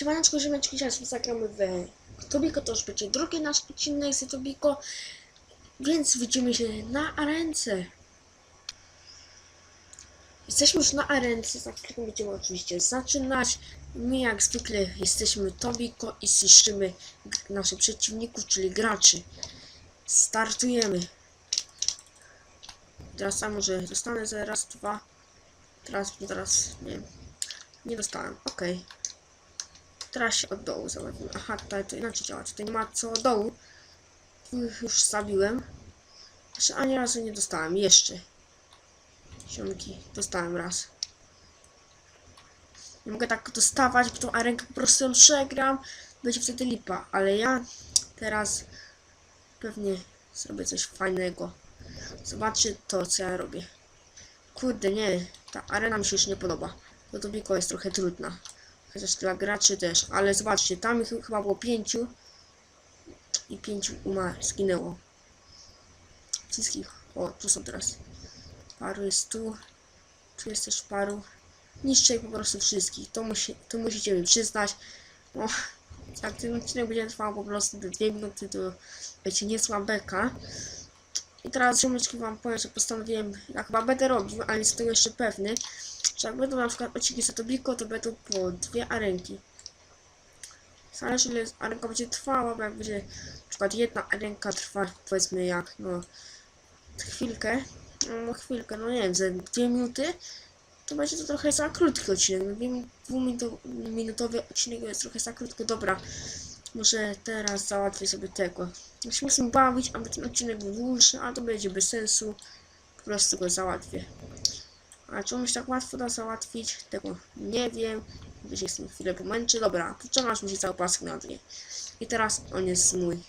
Siemaneczko, ziemeczki, dzisiaj zagramy w Tobiko, to już będzie drugi nasz odcinek z Tobiko, więc widzimy się na arence. Jesteśmy już na arence, za chwilkę będziemy oczywiście zaczynać. My jak zwykle jesteśmy Tobiko i g- naszych przeciwników, czyli graczy. Startujemy. Teraz sam może dostanę zaraz dwa. Teraz, teraz, nie. Nie dostałem, okej. Teraz się od dołu załatwimy. Aha, tutaj to inaczej działa. Tutaj ma co od dołu. Już zabiłem. Jeszcze ani razu nie dostałem. Jeszcze. Siomki. Dostałem raz. Nie mogę tak dostawać, bo tą arenkę po prostu ją przegram. Będzie wtedy lipa. Ale ja teraz pewnie zrobię coś fajnego. Zobaczcie to, co ja robię. Kurde, nie. Ta arena mi się już nie podoba. Bo to jest trochę trudna. Chociaż dla graczy też. Ale zobaczcie, tam ich chyba było pięciu. I pięciu umarł, zginęło. Wszystkich. O, tu są teraz. Paru jest tu. Tu jest też paru. Niszczę po prostu wszystkich. To, musi, to musicie mi przyznać. No, jak ten odcinek będzie trwał po prostu te dwie minuty, to będzie niezła beka. I teraz ziomeczki wam powiem, że postanowiłem, ja chyba będę robił, ale nie jestem tego jeszcze pewny, że jak będą na przykład odcinki z Tobiko, to będą po dwie arenki. Zależy ile arenka będzie trwała, bo jak będzie na przykład jedna arenka trwa powiedzmy jak no chwilkę, no chwilkę, no nie wiem, za dwie minuty, to będzie to trochę za krótki odcinek. No, dwuminutowy odcinek jest trochę za krótko, dobra. Może teraz załatwię sobie tego. Musimy się bawić, aby ten odcinek był dłuższy, a to będzie bez sensu. Po prostu go załatwię. A umiesz tak łatwo da załatwić? Tego nie wiem. Gdzieś jestem chwilę pomęczy. Dobra, aż mi się cały pask nadnie. I teraz on jest mój.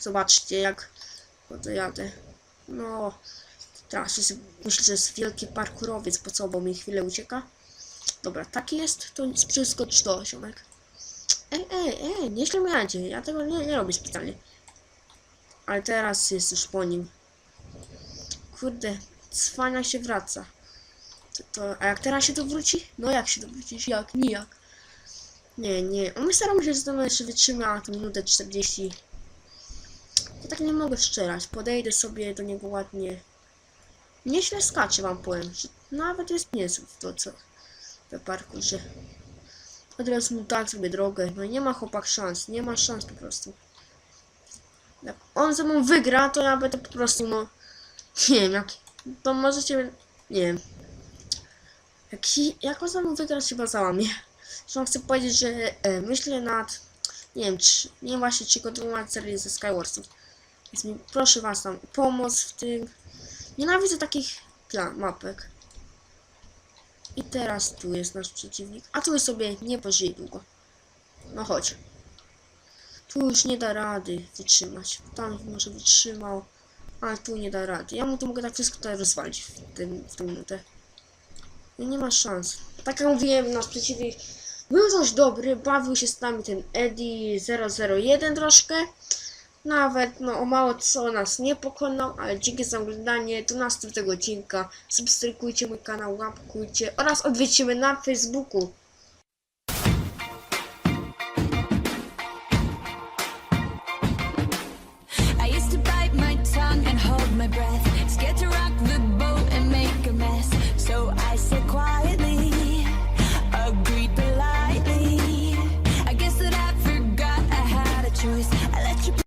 Zobaczcie jak to jadę. No, teraz jest, myślę, że jest wielki parkurowiec, po co, bo mi chwilę ucieka. Dobra, taki jest, to przeskocz to, ziomek. Ej, ej, ej, radzie. Ja tego nie, nie robię specjalnie. Ale teraz jest już po nim. Kurde, cwania się wraca. To, to, a jak teraz się to wróci? No jak się to wrócisz? Jak? Nijak. Nie, nie. On staram się, że to jeszcze wytrzyma tę minutę 40. To tak nie mogę strzelać. Podejdę sobie do niego ładnie. Nieźle skacze wam powiem, nawet jest niezły to co we parkurze. Od razu mu tak sobie drogę. No nie ma chłopak szans. Nie ma szans po prostu. Jak on ze mną wygra, to ja będę po prostu no... Nie wiem, jak... To możecie... Nie wiem. Jak, jak on ze mną wygra, chyba załamie. Zresztą chcę powiedzieć, że e, myślę nad... Nie wiem, czy... Nie właśnie, czy kontynuować serię ze Skywarsów. Więc mi, proszę was tam pomoc w tym. Nienawidzę takich plan, mapek. I teraz tu jest nasz przeciwnik. A tu sobie nie pożyje długo. No chodź. Tu już nie da rady wytrzymać. Tam może wytrzymał. Ale tu nie da rady. Ja mu tu mogę tak wszystko tutaj rozwalić w, tym, w tę minutę. I nie ma szans. Tak jak mówiłem, nasz przeciwnik był dość dobry. Bawił się z nami ten Eddie 001 troszkę. Nawet, no o mało co nas nie pokonał, ale dzięki za oglądanie do następnego odcinka. Subskrybujcie mój kanał, łapkujcie oraz odwiedźcie mnie na Facebooku. I used to bite my tongue and hold my breath.